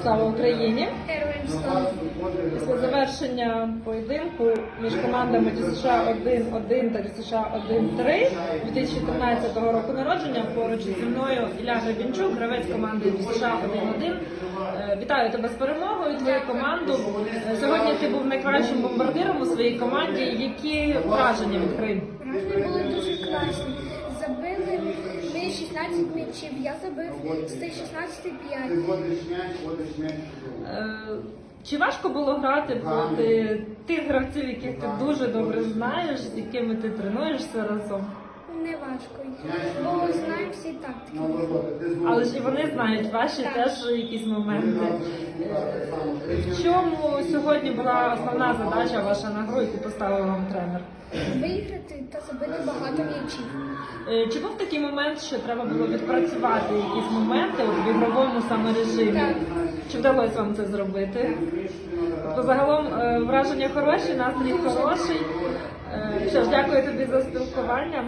Слава Україні! Героям слава. Після завершення поєдинку між командами ДЮСШ 1-1 та ДЮСШ 1-3 2013 року народження поруч зі мною Ілля Гребінчук, гравець команди ДЮСШ 1-1. Е, Вітаю тебе з перемогою, твою команду. Е, Сьогодні ти був найкращим бомбардиром у своїй команді. Які враження від гри? Враження були дуже класні. Забили ми 16 м'ячів, я забив з тих 16 5. Е, Чи важко було грати проти тих гравців, яких ти дуже добре знаєш, з якими ти тренуєшся разом? Не важко, бо знаємо всі тактики. Але ж і вони знають ваші теж якісь моменти. В чому сьогодні була основна задача ваша на гру, яку поставив вам тренер? Виграти та забити багато м'ячів. Е, Чи був такий момент, що треба було відпрацювати якісь моменти в ігровому саме режимі? Так. Чи вдалося вам це зробити? Тобто загалом е, враження хороші, настрій хороший. Е, Що ж, дякую тобі за спілкування.